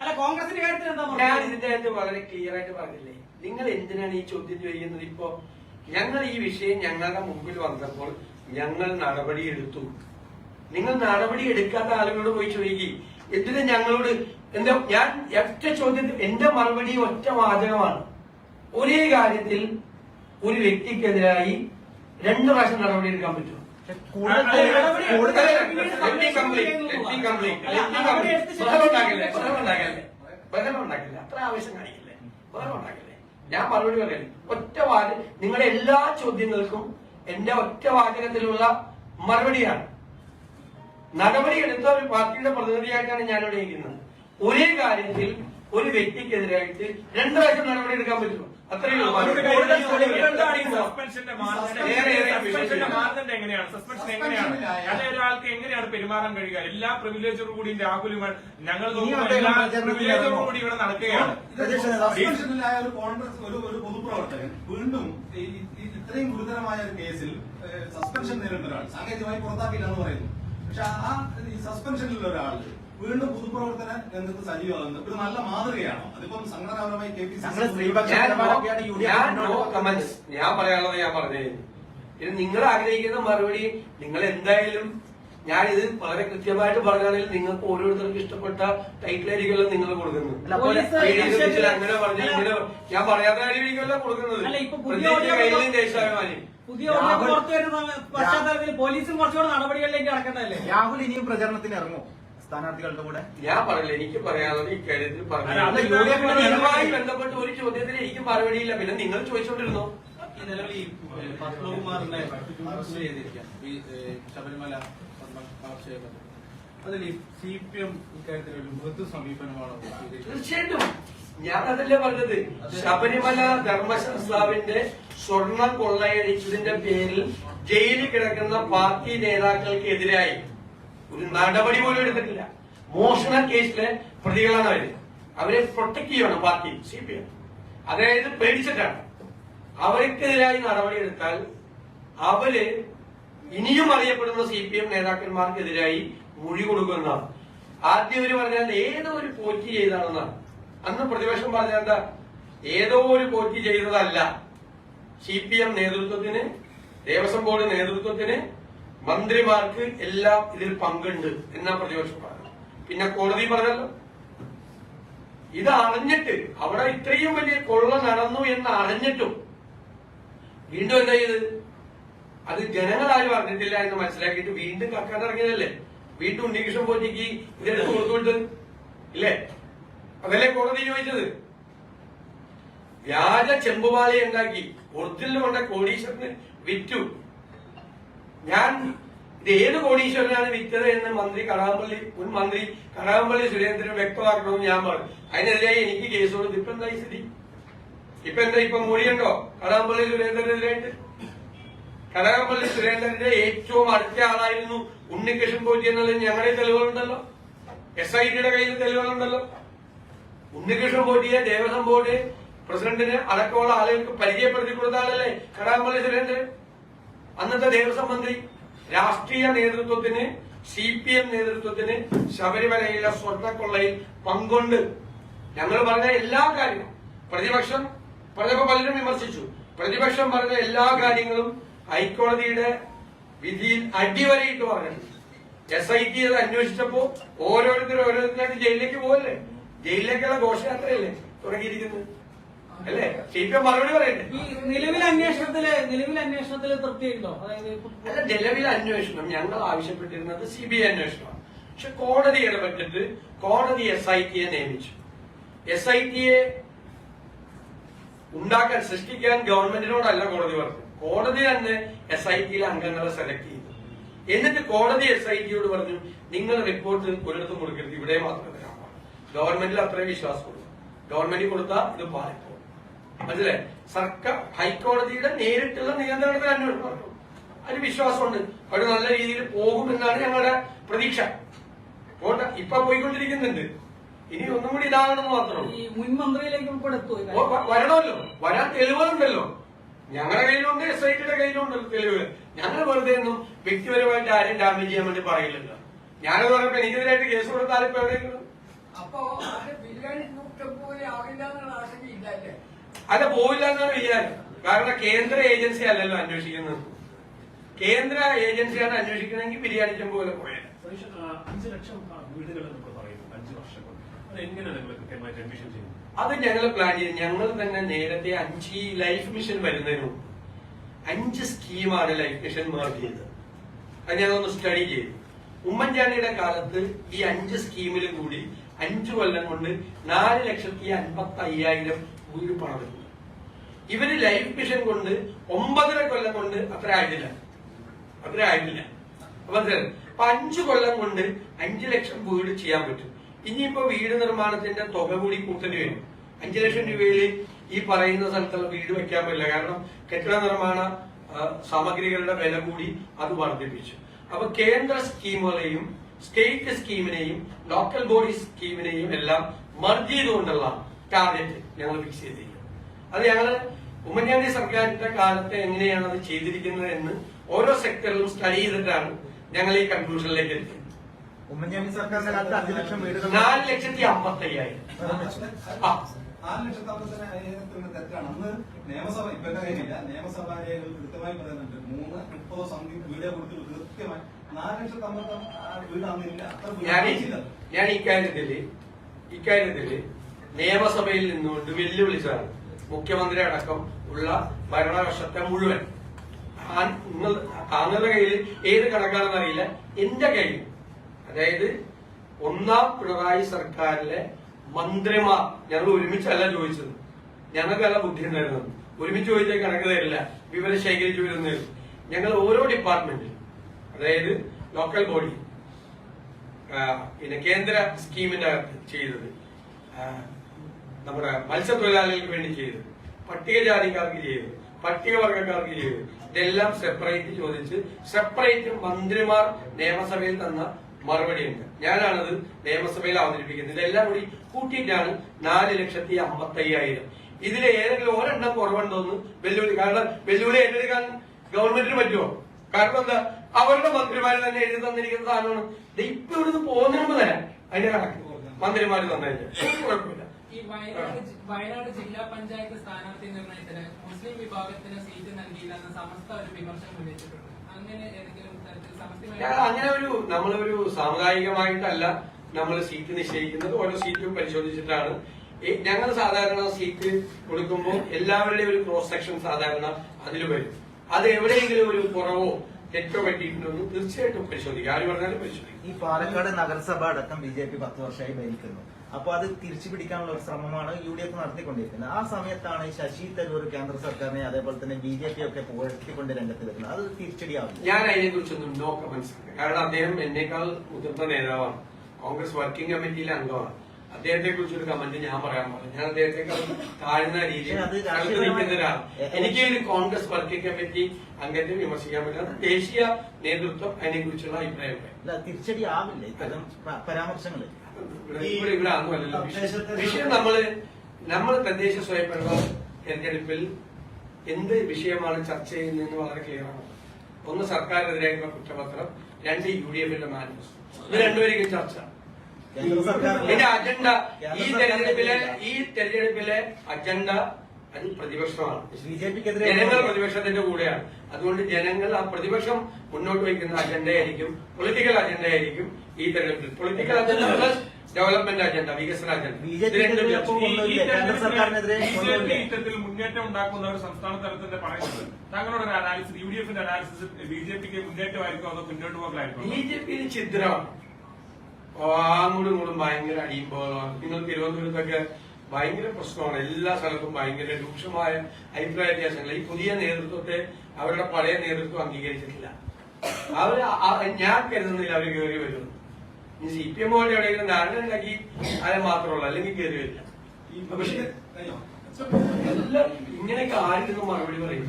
അല്ല കോൺഗ്രസിന്റെ കാര്യത്തിൽ എന്താ ഞാൻ? ഇതിന്റെ വളരെ ക്ലിയർ ആയിട്ട് പറഞ്ഞില്ലേ? നിങ്ങൾ എന്തിനാണ് ഈ ചോദ്യം ചെയ്യുന്നത് ഇപ്പോ? ഞങ്ങൾ ഈ വിഷയം ഞങ്ങളുടെ മുമ്പിൽ വന്നപ്പോൾ ഞങ്ങൾ നടപടി എടുത്തു. നിങ്ങൾ നടപടി എടുക്കാത്ത ആളുകളോട് പോയി ചോദിക്കി. എന്തിനാ ഞങ്ങളോട്? എന്താ ഞാൻ ഒറ്റ ചോദ്യത്തിൽ എന്റെ മറുപടി ഒറ്റ വാചകമാണ്. ഒരേ കാര്യത്തിൽ ഒരു വ്യക്തിക്കെതിരായി രണ്ടു പ്രാവശ്യം നടപടി എടുക്കാൻ പറ്റും അത്ര കാണിക്കില്ലേ ഞാൻ മറുപടി പറയുന്നത് ഒറ്റ വാച നിങ്ങളുടെ എല്ലാ ചോദ്യങ്ങൾക്കും എന്റെ ഒറ്റ വാചകത്തിലുള്ള മറുപടിയാണ് നടപടി എടുത്ത ഒരു പാർട്ടിയുടെ പ്രതിനിധിയായിട്ടാണ് ഞാനിവിടെ ഇരിക്കുന്നത് ഒരേ കാര്യത്തിൽ ഒരു വ്യക്തിക്കെതിരായിട്ട് രണ്ടു പ്രാവശ്യം നടപടി എടുക്കാൻ പറ്റുമോ? അത്രയേ എങ്ങനെയാണ്? സസ്പെൻഷൻ എങ്ങനെയാണ്? അല്ലെ ഒരാൾക്ക് എങ്ങനെയാണ് പെരുമാറാൻ കഴിയുക? എല്ലാ പ്രിവിലേജോടും കൂടി രാഹുലുമാർ ഞങ്ങൾ എല്ലാ പ്രിവിലേജോടും കൂടി ഇവിടെ നടക്കുകയാണ്. സസ്പെൻഷനിലായ ഒരു കോൺഗ്രസ് ഒരു ഒരു പൊതുപ്രവർത്തകൻ വീണ്ടും ഇത്രയും ഗുരുതരമായ ഒരു കേസിൽ സസ്പെൻഷൻ നേരിടുന്ന ഒരാൾ സാങ്കേതികമായി പുറത്താക്കില്ല എന്ന് പറയുന്നു. പക്ഷെ ആ സസ്പെൻഷനിലുള്ള ഒരാൾ വീണ്ടും പൊതുപ്രവർത്തന രംഗത്ത് സജീവമാകുന്നത് ഇത് നല്ല മാതൃകയാണോ. അതിപ്പം സംഘടനാപരമായി കെ പി സി ഞാൻ പറയാനുള്ളത് ഞാൻ പറഞ്ഞു. ഇത് നിങ്ങൾ ആഗ്രഹിക്കുന്ന മറുപടി നിങ്ങൾ എന്തായാലും ഞാൻ ഇത് വളരെ കൃത്യമായിട്ട് പറഞ്ഞാണെങ്കിൽ നിങ്ങൾക്ക് ഓരോരുത്തർക്കും ഇഷ്ടപ്പെട്ട ടൈറ്റിൽ ആയിരിക്കുമല്ലോ നിങ്ങൾ കൊടുക്കുന്നത്. അങ്ങനെ പറഞ്ഞു ഇങ്ങനെ ഞാൻ പറയാത്ത കാര്യമായിരിക്കുമല്ലോ കൊടുക്കുന്നത്. ദേശാഭിമാനി. പുതിയ ഓഡിയോ പുറത്തു വരുന്ന പശ്ചാത്തലത്തിൽ പോലീസും കുറച്ചുകൂടെ നടപടികളിലേക്ക് അടക്കണ്ടല്ലേ രാഹുൽ ഇനിയും പ്രചരണത്തിന് ഇറങ്ങും. സ്ഥാനാർത്ഥികളുടെ കൂടെ? ഞാൻ പറയില്ല എനിക്ക് പറയാനുള്ളത് പറഞ്ഞു അത് യു ഡി ബന്ധപ്പെട്ട് ഒരു ചോദ്യത്തിന് എനിക്ക് മറുപടിയില്ല. പിന്നെ നിങ്ങൾ ചോദിച്ചോണ്ടിരുന്നോ? ഈ നിലവിൽ ഈ പത്മകുമാറിനെ അറസ്റ്റ് ചെയ്തിരിക്കുകയാണ് ഈ ശബരിമല അറസ്റ്റ് ചെയ്തത് അതിൽ ഈ സി പി എം ഇക്കാര്യത്തിൽ ഒരു മൃദു സമീപനമാണോ? തീർച്ചയായിട്ടും. ഞാൻ അതല്ലേ പറഞ്ഞത്. ശബരിമല ധർമ്മശാസ്താവിന്റെ സ്വർണം കൊള്ളയടിച്ചതിന്റെ പേരിൽ ജയിലിൽ കിടക്കുന്ന പാർട്ടി നേതാക്കൾക്കെതിരായി ഒരു നടപടി പോലും എടുത്തിട്ടില്ല. മോഷണ കേസിലെ പ്രതികളാണ് അവർ. അവരെ പ്രൊട്ടക്ട് ചെയ്യണം പാർട്ടി സി പി എം അതായത് പേടിച്ചിട്ടാണ്. അവർക്കെതിരായി നടപടി എടുത്താൽ അവർ ഇനിയും അറിയപ്പെടുന്ന സി പി എം നേതാക്കന്മാർക്കെതിരായി മൊഴി കൊടുക്കുന്നതാണ് ആദ്യം ഇവർ പറഞ്ഞാൽ ഏതോ ഒരു പോറ്റി ചെയ്താണെന്നാണ്. അന്ന് പ്രതിപക്ഷം പറഞ്ഞ എന്താ? ഏതോ ഒരു പോറ്റി ചെയ്തതല്ല. സി പി എം നേതൃത്വത്തിന് ദേവസ്വം ബോർഡ് നേതൃത്വത്തിന് മന്ത്രിമാർക്ക് എല്ലാം ഇതിൽ പങ്കുണ്ട് എന്നാ പ്രതിപക്ഷം പറഞ്ഞു പിന്നെ കോടതി പറഞ്ഞല്ലോ. ഇത് അറിഞ്ഞിട്ട് അവിടെ ഇത്രയും വലിയ കൊള്ള നടന്നു എന്ന് അറിഞ്ഞിട്ടും വീണ്ടും എന്താ ചെയ്ത്? അത് ജനങ്ങൾ ആരും അറിഞ്ഞിട്ടില്ല എന്ന് മനസ്സിലാക്കിയിട്ട് വീണ്ടും കക്കാൻ ഇറങ്ങിയതല്ലേ? വീണ്ടും ഉണ്ണികൃഷ്ണൻ പോറ്റിക്ക് ഇതെടുത്ത് കൊടുത്തുകൊണ്ട് ഇല്ലേ? അതല്ലേ കോടതി ചോദിച്ചത്? വ്യാജ ചെമ്പുപാളി ഉണ്ടാക്കി. ഒറിജിനൽ കൊണ്ട കോടീശ്വരന് വിറ്റു. ഞാൻ ഇത് ഏത് കോടീശ്വരനാണ് വിറ്റത് എന്ന് മന്ത്രി കടാമ്പള്ളി മുൻ മന്ത്രി കടാമ്പള്ളി സുരേന്ദ്രൻ വ്യക്തമാക്കണമെന്ന് ഞാൻ പറഞ്ഞു. അതിനെതിരായി എനിക്ക് കേസ് കൊടുത്തു ഇപ്പൊ എന്തായി സ്ഥിതി? ഇപ്പൊ എന്താ ഇപ്പൊ മൊഴിയുണ്ടോ കടാമ്പള്ളി സുരേന്ദ്രനെതിരായിട്ട്? കടകംപള്ളി സുരേന്ദ്രന്റെ ഏറ്റവും അടുത്ത ആളായിരുന്നു ഉണ്ണികൃഷ്ണൻ പോറ്റി എന്നുള്ളത് ഞങ്ങളുടെ തെളിവുകളുണ്ടല്ലോ. എസ് ഐ ടിയുടെ കയ്യിൽ തെളിവുകളുണ്ടല്ലോ. ഉണ്ണികൃഷ്ണൻ പോറ്റിയെ ദേവസ്വം ബോർഡ് പ്രസിഡന്റിന് അടക്കമുള്ള ആളുകൾക്ക് പരിചയപ്പെടുത്തി കൊടുത്ത ആളല്ലേ കടകംപള്ളി സുരേന്ദ്രൻ? അന്നത്തെ ദേവസ്വം മന്ത്രി രാഷ്ട്രീയ നേതൃത്വത്തിന് സി പി എം നേതൃത്വത്തിന് ശബരിമലയിലെ സ്വർണക്കൊള്ളയിൽ പങ്കുണ്ട്. ഞങ്ങൾ പറഞ്ഞ എല്ലാ കാര്യവും പ്രതിപക്ഷം പറഞ്ഞപ്പോ പലരും വിമർശിച്ചു. പ്രതിപക്ഷം പറഞ്ഞ എല്ലാ കാര്യങ്ങളും ഹൈക്കോടതിയുടെ വിധിയിൽ അടിവരയിട്ട് പറഞ്ഞു എസ് ഐ ടി അത് അന്വേഷിച്ചപ്പോ ഓരോരുത്തരും ഓരോരുത്തരായിട്ട് ജയിലിലേക്ക് പോകല്ലേ ജയിലിലേക്കുള്ള ഘോഷയാത്രയല്ലേ തുടങ്ങിയിരിക്കുന്നത്? അല്ലേ? സി പി എം മറുപടി പറയണ്ടേ ഈ നിലവിലെ അന്വേഷണത്തിൽ നിലവിലെ അന്വേഷണത്തിൽ തൃപ്തിയുണ്ടോ? അതായത് അല്ല നിലവിലെ അന്വേഷണം ഞങ്ങൾ ആവശ്യപ്പെട്ടിരുന്നത് സി ബി ഐ അന്വേഷണമാണ്. പക്ഷെ കോടതി ഇടപെട്ടിട്ട് കോടതി എസ് ഐ ടിയെ നിയമിച്ചു. എസ് ഐ ടിയെ ഉണ്ടാക്കാൻ സൃഷ്ടിക്കാൻ ഗവൺമെന്റിനോടല്ല കോടതി പറഞ്ഞു കോടതി തന്നെ എസ് ഐ ടിയിലെ അംഗങ്ങളെ സെലക്ട് ചെയ്തു. എന്നിട്ട് കോടതി എസ് ഐ ടിയോട് പറഞ്ഞു നിങ്ങൾ റിപ്പോർട്ട് ഒരിടത്തും കൊടുക്കരുത്. ഇവിടെ മാത്രമേ തരാൻ പാടുള്ളൂ ഗവൺമെന്റിൽ അത്രയും വിശ്വാസമുള്ളൂ. ഗവൺമെന്റ് കൊടുത്താൽ ഇത് പാലിക്കും മനസ്സിലായി? സർക്കാർ ഹൈക്കോടതിയുടെ നേരിട്ടുള്ള നിയന്ത്രണത്തിൽ അന്വേഷണം നടക്കും അതിന് വിശ്വാസമുണ്ട്. അവർ നല്ല രീതിയിൽ പോകും എന്നാണ് ഞങ്ങളുടെ പ്രതീക്ഷ. പോട്ടെ ഇപ്പൊ പോയിക്കൊണ്ടിരിക്കുന്നുണ്ട്. ഇനി ഒന്നും കൂടി ഇതാകണമെന്ന് മാത്രമേ ഈ മുൻ മന്ത്രിയിലേക്ക് വരണമല്ലോ. വരാൻ തെളിവുകളുണ്ടല്ലോ. ഞങ്ങളുടെ കയ്യിലുണ്ട് എസ് ഐ ടിയുടെ കയ്യിലുണ്ട് തെളിവ് ഞങ്ങൾ വെറുതെ ഒന്നും വ്യക്തിപരമായിട്ട് ആരും ഡാമേജ് ചെയ്യാൻ വേണ്ടി പറയില്ലല്ലോ. ഞാനത് പറഞ്ഞപ്പോ എനിക്കെതിരായിട്ട് കേസ് കൊടുത്താലും ഇപ്പൊ എവിടെയെങ്കിലും അപ്പോ അത് ബിരിയാണി നൂറ്റം പോലെ ആവില്ല എന്നുള്ള ആശങ്കയില്ലല്ലേ അല്ല? പോവില്ല എന്നാണ് വിചാരം കാരണം കേന്ദ്ര ഏജൻസി അല്ലല്ലോ അന്വേഷിക്കുന്നത്. കേന്ദ്ര ഏജൻസിയാണ് അന്വേഷിക്കണമെങ്കിൽ ബിരിയാണി പോലെ പോയത് അഞ്ചു ലക്ഷം ആ, വീടുകൾ എന്നൊക്കെ പറയുന്നു അഞ്ച് വർഷം കൊണ്ട് അത് എങ്ങനെയാണ് നിങ്ങൾ കൃത്യമായിട്ട് അഡ്മിഷൻ ചെയ്യുന്നത്? അത് ഞങ്ങൾ പ്ലാൻ ചെയ്യും ഞങ്ങൾ തന്നെ നേരത്തെ അഞ്ച് ഈ ലൈഫ് മിഷൻ വരുന്നതിന് അഞ്ച് സ്കീമാണ് ലൈഫ് മിഷൻ മാർക്ക് ചെയ്തത്. അത് ഞങ്ങളൊന്ന് സ്റ്റഡി ചെയ്തു. ഉമ്മൻചാണ്ടിയുടെ കാലത്ത് ഈ അഞ്ച് സ്കീമിലും കൂടി അഞ്ചു കൊല്ലം കൊണ്ട് നാല് ലക്ഷത്തി അൻപത്തി അയ്യായിരം പണിതിട്ടുണ്ട് ഇവർ ലൈഫ് മിഷൻ കൊണ്ട് ഒമ്പതര കൊല്ലം കൊണ്ട് അത്ര ആയിട്ടില്ല. അത്ര ആയിട്ടില്ല. അപ്പൊ? അപ്പൊ അഞ്ചു കൊല്ലം കൊണ്ട് അഞ്ചു ലക്ഷം വീട് ചെയ്യാൻ പറ്റും. ഇനിയിപ്പോ വീട് നിർമ്മാണത്തിന്റെ തുക കൂടി കൂട്ടേണ്ടി വരും. അഞ്ചു ലക്ഷം രൂപയിൽ ഈ പറയുന്ന സ്ഥലത്തുള്ള വീട് വെക്കാൻ പറ്റില്ല. കാരണം കെട്ടിട നിർമ്മാണ സാമഗ്രികളുടെ വില കൂടി അത് വർദ്ധിപ്പിച്ചു. അപ്പൊ കേന്ദ്ര സ്കീമുകളെയും സ്റ്റേറ്റ് സ്കീമിനെയും ലോക്കൽ ബോഡി സ്കീമിനെയും എല്ലാം മർജ് ചെയ്തുകൊണ്ടുള്ള ടാർഗറ്റ് ഞങ്ങൾ ഫിക്സ് ചെയ്തിരിക്കുന്നത് അത് ഞങ്ങൾ ഉമ്മൻചാണ്ടി സർക്കാരിന്റെ കാലത്ത് എങ്ങനെയാണ് അത് ചെയ്തിരിക്കുന്നത് എന്ന് ഓരോ സെക്ടറിലും സ്റ്റഡി ചെയ്തിട്ടാണ് ഞങ്ങൾ ഈ കൺക്ലൂഷനിലേക്ക് എത്തിയത്. ഉമ്മൻചാണ്ടി സർക്കാരിന്റെ കാലത്ത് അഞ്ചു ലക്ഷം വീടുകൾ നാല് ലക്ഷത്തി അമ്പത്തി അയ്യായിരം ലക്ഷത്തി തെറ്റാണ്. അന്ന് നിയമസഭ ഇപ്പൊ എന്റെ കയ്യിലില്ല നിയമസഭാ രേഖകൾ കൃത്യമായി പറയുന്നുണ്ട്. മൂന്ന് മുപ്പതോ സംതിങ് വീഡിയോ കൊടുത്ത് കൃത്യമായി നാല് ലക്ഷത്തി അമ്പത്തി വീട് അത്ര വീട് ഞാൻ ചെയ്തത്. ഞാൻ ഇക്കാര്യത്തിൽ ഇക്കാര്യത്തിൽ നിയമസഭയിൽ നിന്നുകൊണ്ട് വെല്ലുവിളിച്ചതാണ് മുഖ്യമന്ത്രി അടക്കം ഉള്ള ഭരണവർഷത്തെ മുഴുവൻ. താങ്കളുടെ കയ്യിൽ ഏത് കണക്കാണെന്ന് അറിയില്ല. എന്റെ കയ്യിൽ. അതായത് ഒന്നാം പിണറായി സർക്കാരിലെ മന്ത്രിമാർ ഞങ്ങൾ ഒരുമിച്ചല്ല ചോദിച്ചത്. ഞങ്ങൾക്കല്ല ബുദ്ധി ഉണ്ടായിരുന്നത്. ഒരുമിച്ച് ചോദിച്ചാൽ കണക്ക് തരില്ല. വിവരം ശേഖരിച്ചു വരുന്നത് ഞങ്ങൾ ഓരോ ഡിപ്പാർട്ട്മെന്റിൽ അതായത് ലോക്കൽ ബോഡി പിന്നെ കേന്ദ്ര സ്കീമിന്റെ അകത്ത് ചെയ്തത് നമ്മുടെ മത്സ്യത്തൊഴിലാളികൾക്ക് വേണ്ടി ചെയ്തു. പട്ടികജാതിക്കാർക്ക് ചെയ്തു. പട്ടികവർഗക്കാർക്ക് ചെയ്തു. ഇതെല്ലാം സെപ്പറേറ്റ് ചോദിച്ച് സെപ്പറേറ്റ് മന്ത്രിമാർ നിയമസഭയിൽ തന്ന മറുപടിയുണ്ട്. ഞാനാണത് നിയമസഭയിൽ അവതരിപ്പിക്കുന്നത്. ഇതെല്ലാം കൂടി കൂട്ടിയിട്ടാണ് നാല് ലക്ഷത്തി അമ്പത്തി അയ്യായിരം ഇതിൽ ഏതെങ്കിലും ഒരെണ്ണം കുറവുണ്ടോന്ന് വെല്ലുവിളി. കാരണം വെല്ലുവിളി ഏറ്റെടുക്കാൻ ഗവൺമെന്റിന് പറ്റുമോ? കാരണം എന്താ? അവരുടെ മന്ത്രിമാര് തന്നെ എഴുതി തന്നിരിക്കുന്ന സാധനമാണ്. ഇപ്പൊ ഇവിടുന്ന് പോകുന്നതിന് മുമ്പ് തരാം അതിന്റെ കണക്ക് മന്ത്രിമാര് തന്നെ കുഴപ്പമില്ല. ഈ വയനാട് വയനാട് ജില്ലാ പഞ്ചായത്ത് സ്ഥാനാർത്ഥി നിർണയത്തിന് മുസ്ലിം വിഭാഗത്തിന് സീറ്റ് നൽകിയില്ലെന്ന് സമസ്ത ഒരു വിമർശനം ഉന്നയിച്ചിട്ടുണ്ട്. അങ്ങനെ ഏതെങ്കിലും തരത്തിൽ അങ്ങനെ ഒരു നമ്മളൊരു സാമുദായികമായിട്ടല്ല നമ്മൾ സീറ്റ് നിശ്ചയിക്കുന്നത്. ഓരോ സീറ്റും പരിശോധിച്ചിട്ടാണ്. ഞങ്ങൾ സാധാരണ സീറ്റ് കൊടുക്കുമ്പോൾ എല്ലാവരുടെയും ഒരു ക്രോസ് സെക്ഷൻ സാധാരണ അതിൽ വരും. അത് എവിടെയെങ്കിലും ഒരു കുറവോ തെറ്റോ പറ്റിയിട്ടുണ്ടെന്ന് തീർച്ചയായിട്ടും പരിശോധിക്കും. ആര് പറഞ്ഞാലും പരിശോധിക്കും. ഈ പാലക്കാട് നഗരസഭ അടക്കം ബി ജെ പി പത്ത് വർഷമായി ഭരിക്കുന്നു. അപ്പൊ അത് തിരിച്ചു പിടിക്കാനുള്ള ഒരു ശ്രമമാണ് യു ഡി എഫ് നടത്തിക്കൊണ്ടിരിക്കുന്നത്. ആ സമയത്താണ് ശശി തരൂർ കേന്ദ്ര സർക്കാരിനെ അതേപോലെ തന്നെ ബി ജെ പി ഒക്കെ പുകഴ്ത്തിക്കൊണ്ട് രംഗത്ത് വരുന്നത് അത് തിരിച്ചടിയാവും ഞാൻ അതിനെ കുറിച്ചൊന്നും നോ കമന്റ്സ് കാരണം അദ്ദേഹം എന്നേക്കാൾ മുതിർന്ന നേതാവാണ്. കോൺഗ്രസ് വർക്കിംഗ് കമ്മിറ്റിയിലെ അംഗമാണ്. അദ്ദേഹത്തെ കുറിച്ച് ഒരു കമന്റ് ഞാൻ പറയാൻ പറഞ്ഞു ഞാൻ അദ്ദേഹത്തെക്കാൾ താഴ്ന്ന രീതിയിൽ നിൽക്കുന്ന ഒരാൾ എനിക്ക് ഒരു കോൺഗ്രസ് വർക്കിംഗ് കമ്മിറ്റി അംഗത്തെ വിമർശിക്കാൻ പറ്റില്ല. ദേശീയ നേതൃത്വം അതിനെ കുറിച്ചുള്ള അഭിപ്രായം. തിരിച്ചടി ആവില്ല ഇത്തരം പരാമർശങ്ങൾ ഇവിടെ ഇവിടെ വിഷയം നമ്മൾ നമ്മൾ തദ്ദേശ സ്വയംഭരണ തെരഞ്ഞെടുപ്പിൽ എന്ത് വിഷയമാണ് ചർച്ച ചെയ്യുന്നതെന്ന് വളരെ ക്ലിയർ ആണ്. ഒന്ന് സർക്കാരിനെതിരായിട്ടുള്ള കുറ്റപത്രം രണ്ട് യു ഡി എഫിന്റെ മാനിഫെസ്റ്റോ ഇത് രണ്ടുപേരെയും ചർച്ച. ഇതിന്റെ അജണ്ട. ഈ തെരഞ്ഞെടുപ്പിലെ ഈ തെരഞ്ഞെടുപ്പിലെ അജണ്ട അത് പ്രതിപക്ഷമാണ്. ജനങ്ങൾ പ്രതിപക്ഷത്തിന്റെ കൂടെയാണ്. അതുകൊണ്ട് ജനങ്ങൾ ആ പ്രതിപക്ഷം മുന്നോട്ട് വയ്ക്കുന്ന അജണ്ടയായിരിക്കും പൊളിറ്റിക്കൽ അജണ്ടയായിരിക്കും. ഈ തെരഞ്ഞെടുപ്പിൽ political agenda plus development agenda വികസന അജണ്ട തെരഞ്ഞെടുപ്പിൽ മുന്നേറ്റം ഉണ്ടാക്കുന്ന ഒരു സംസ്ഥാന തലത്തിന്റെ പറയുന്നത് താങ്കളുടെ ഒരു അനാലിസിസ് യു ഡി എഫിന്റെ അനാലിസിസ് ബി ജെ പിക്ക് മുന്നേറ്റമായിരിക്കും അതോ മുന്നോട്ട് പോകലായിരിക്കും ബി ജെ പിന് ചിത്രമാണ് അങ്ങോട്ടും ഇങ്ങോട്ടും ഭയങ്കര അടിയുമ്പോളാണ് നിങ്ങൾ തിരുവനന്തപുരത്തൊക്കെ ഭയങ്കര പ്രശ്നമാണ്. എല്ലാ സ്ഥലത്തും ഭയങ്കര രൂക്ഷമായ അഭിപ്രായ വ്യത്യാസങ്ങൾ. ഈ പുതിയ നേതൃത്വത്തെ അവരുടെ പഴയ നേതൃത്വം അംഗീകരിച്ചിട്ടില്ല. അവർ ഞാൻ കരുതുന്നില്ല അവർ കയറി വരുന്നു. ഈ സി പി എമ്മുകളുടെ എവിടെയെങ്കിലും ധാരണ ഉണ്ടാക്കി അത് മാത്രമുള്ളൂ അല്ലെങ്കിൽ കയറി വരില്ല. പക്ഷേ ഇങ്ങനെയൊക്കെ ആയിരുന്നു മറുപടി പറയും?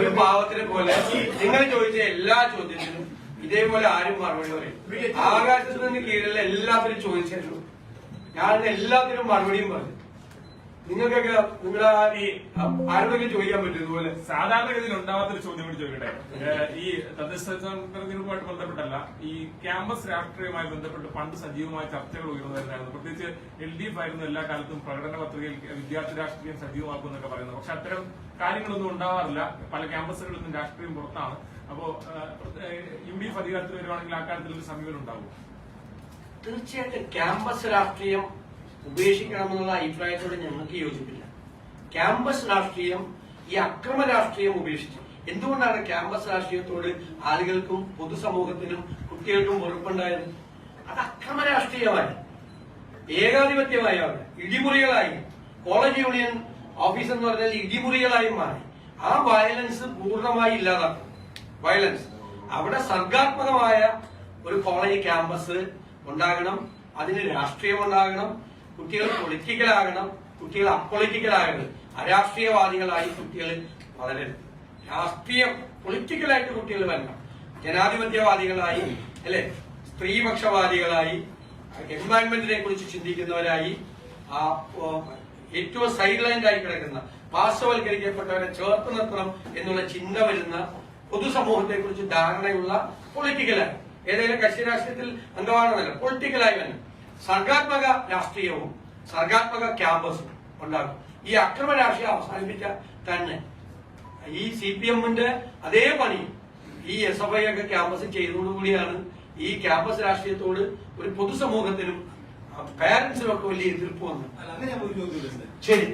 ഒരു പാവത്തിനെ പോലെ നിങ്ങൾ ചോദിച്ച എല്ലാ ചോദ്യത്തിനും ഇതേപോലെ ആരും മറുപടി പറയും ആകാശത്ത് നിന്ന് കീഴിലുള്ള എല്ലാത്തിനും ചോദിച്ചിരുന്നു. ഞാൻ എല്ലാത്തിനും മറുപടിയും പറഞ്ഞു. നിങ്ങൾക്കൊക്കെ നിങ്ങളുടെ ഈ ആരോടൊക്കെ ചോദിക്കാൻ പറ്റും? ഇതുപോലെ സാധാരണഗതിയിൽ ഉണ്ടാവാത്തൊരു ചോദ്യം കൂടി ചോദിക്കട്ടെ? ഈ തദ്ദേശ തെരഞ്ഞെടുപ്പുമായിട്ട് ബന്ധപ്പെട്ടല്ല ഈ ക്യാമ്പസ് രാഷ്ട്രീയവുമായി ബന്ധപ്പെട്ട് പണ്ട് സജീവമായ ചർച്ചകൾ ഉയർന്നതായിരുന്നു പ്രത്യേകിച്ച് എൽ ഡി എഫ് ആയിരുന്നു എല്ലാ കാലത്തും പ്രകടന പത്രികയിൽ വിദ്യാർത്ഥി രാഷ്ട്രീയം സജീവമാക്കും എന്നൊക്കെ പറയുന്നത്. പക്ഷെ അത്തരം കാര്യങ്ങളൊന്നും ഉണ്ടാവാറില്ല. പല ക്യാമ്പസുകളിൽ നിന്നും രാഷ്ട്രീയം പുറത്താണ്. അപ്പോ യു ഡി എഫ് അധികാരത്തിൽ വരുവാണെങ്കിൽ ആ കാര്യത്തിൽ ഒരു സമീപനം ഉണ്ടാവും. തീർച്ചയായിട്ടും ക്യാമ്പസ് രാഷ്ട്രീയം ഉപേക്ഷിക്കണമെന്നുള്ള അഭിപ്രായത്തോട് ഞങ്ങൾക്ക് യോജിപ്പില്ല. ക്യാമ്പസ് രാഷ്ട്രീയം ഈ അക്രമ രാഷ്ട്രീയം ഉപേക്ഷിച്ചു. എന്തുകൊണ്ടാണ് ക്യാമ്പസ് രാഷ്ട്രീയത്തോട് ആളുകൾക്കും പൊതുസമൂഹത്തിനും കുട്ടികൾക്കും വെറുപ്പുണ്ടായത്? അത് അക്രമ രാഷ്ട്രീയമായി ഏകാധിപത്യമായി ഇടിമുറികളായി. കോളേജ് യൂണിയൻ ഓഫീസ് എന്ന് പറഞ്ഞാൽ ഇടിമുറികളായി മാറി. ആ വയലൻസ് പൂർണമായി ഇല്ലാതാക്കും. വയലൻസ്. അവിടെ സർഗാത്മകമായ ഒരു കോളേജ് ക്യാമ്പസ് ഉണ്ടാകണം. അതിന് രാഷ്ട്രീയം ഉണ്ടാകണം. കുട്ടികൾ പൊളിറ്റിക്കലാകണം കുട്ടികൾ അപ്പൊളിറ്റിക്കലാകരുത് അരാഷ്ട്രീയവാദികളായി കുട്ടികൾ വളരരുത്. രാഷ്ട്രീയം പൊളിറ്റിക്കലായിട്ട് കുട്ടികൾ വരണം. ജനാധിപത്യവാദികളായി അല്ലെ? സ്ത്രീപക്ഷവാദികളായി എൻവയൺമെന്റിനെ കുറിച്ച് ചിന്തിക്കുന്നവരായി ആ ഏറ്റവും സൈഡ് ലൈൻഡായി കിടക്കുന്ന പാർശ്വവൽക്കരിക്കപ്പെട്ടവരെ ചേർത്ത് നിർത്തണം എന്നുള്ള ചിന്ത വരുന്ന പൊതുസമൂഹത്തെ കുറിച്ച് ധാരണയുള്ള പൊളിറ്റിക്കലായി ഏതെങ്കിലും കക്ഷി രാഷ്ട്രീയത്തിൽ അംഗമാണെന്നല്ല പൊളിറ്റിക്കലായി തന്നെ സർഗാത്മക രാഷ്ട്രീയവും സർഗാത്മക ക്യാമ്പസും ഉണ്ടാകും. ഈ അക്രമ രാഷ്ട്രീയം അവസാനിപ്പിച്ച തന്നെ ഈ സി പി എമ്മിന്റെ അതേ പണി ഈ എസ് എഫ് ഐ ഒക്കെ ക്യാമ്പസ് ചെയ്തതോടുകൂടിയാണ് ഈ ക്യാമ്പസ് രാഷ്ട്രീയത്തോട് ഒരു പൊതുസമൂഹത്തിനും പാരന്റ്സിനും ഒക്കെ വലിയ എതിർപ്പ് വന്നത് ശരി.